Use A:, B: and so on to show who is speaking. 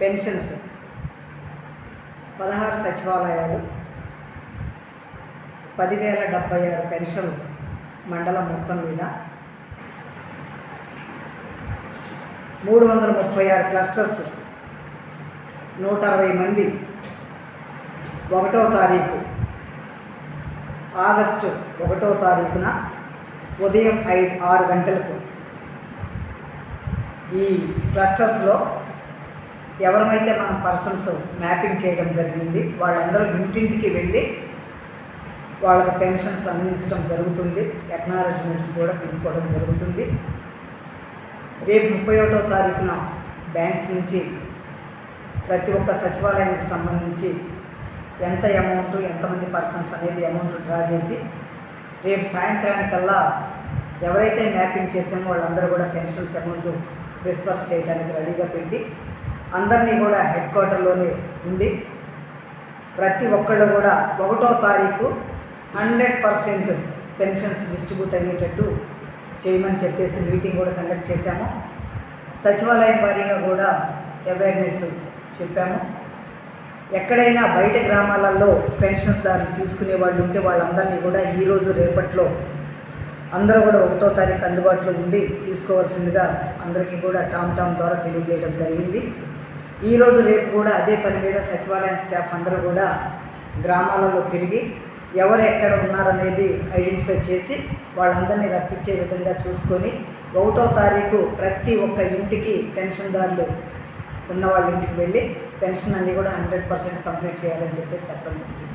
A: Pensions పదహారు సచివాలయాలు పదివేల డెబ్బై ఆరు పెన్షన్ మండలం మొత్తం మీద మూడు వందల ముప్పై ఆరు క్లస్టర్స్ నూట అరవై మంది ఒకటో తారీఖు ఆగస్టు ఒకటో తారీఖున ఉదయం ఐదు ఆరు గంటలకు ఈ క్లస్టర్స్లో ఎవరమైతే మనం పర్సన్స్ మ్యాపింగ్ చేయడం జరిగింది వాళ్ళందరూ ఇంటింటికి వెళ్ళి వాళ్ళకి పెన్షన్స్ అందించడం జరుగుతుంది. ఎక్నాలజ్మెంట్స్ కూడా తీసుకోవడం జరుగుతుంది. రేపు ముప్పై ఒకటో తారీఖున బ్యాంక్స్ నుంచి ప్రతి ఒక్క సచివాలయానికి సంబంధించి ఎంత అమౌంట్ ఎంతమంది పర్సన్స్ అనేది అమౌంట్ డ్రా చేసి రేపు సాయంత్రానికల్లా ఎవరైతే మ్యాపింగ్ చేసామో వాళ్ళందరూ కూడా పెన్షన్స్ అమౌంట్ డిస్పర్స్ చేయడానికి రెడీగా పెట్టి అందరినీ కూడా హెడ్ క్వార్టర్లోనే ఉండి ప్రతి ఒక్కళ్ళు కూడా ఒకటో తారీఖు హండ్రెడ్ పర్సెంట్ పెన్షన్స్ డిస్ట్రిబ్యూట్ అయ్యేటట్టు చేయమని చెప్పేసి మీటింగ్ కూడా కండక్ట్ చేశాము. సచివాలయం వారీగా కూడా అవేర్నెస్ చెప్పాము. ఎక్కడైనా బయట గ్రామాలలో పెన్షన్స్ దారులు తీసుకునే వాళ్ళు ఉంటే వాళ్ళందరినీ కూడా ఈరోజు రేపట్లో అందరూ కూడా ఒకటో తారీఖు అందుబాటులో ఉండి తీసుకోవాల్సిందిగా అందరికీ కూడా టామ్ టామ్ ద్వారా తెలియజేయడం జరిగింది. ఈరోజు రేపు కూడా అదే పని మీద సచివాలయం స్టాఫ్ అందరూ కూడా గ్రామాలలో తిరిగి ఎవరు ఎక్కడ ఉన్నారనేది ఐడెంటిఫై చేసి వాళ్ళందరినీ రప్పించే విధంగా చూసుకొని ఒకటో తారీఖు ప్రతి ఒక్క ఇంటికి పెన్షన్దారులు ఉన్న వాళ్ళ ఇంటికి వెళ్ళి పెన్షన్ అన్నీ కూడా హండ్రెడ్ పర్సెంట్ కంప్లీట్ చేయాలని చెప్పేసి చెప్పడం జరిగింది.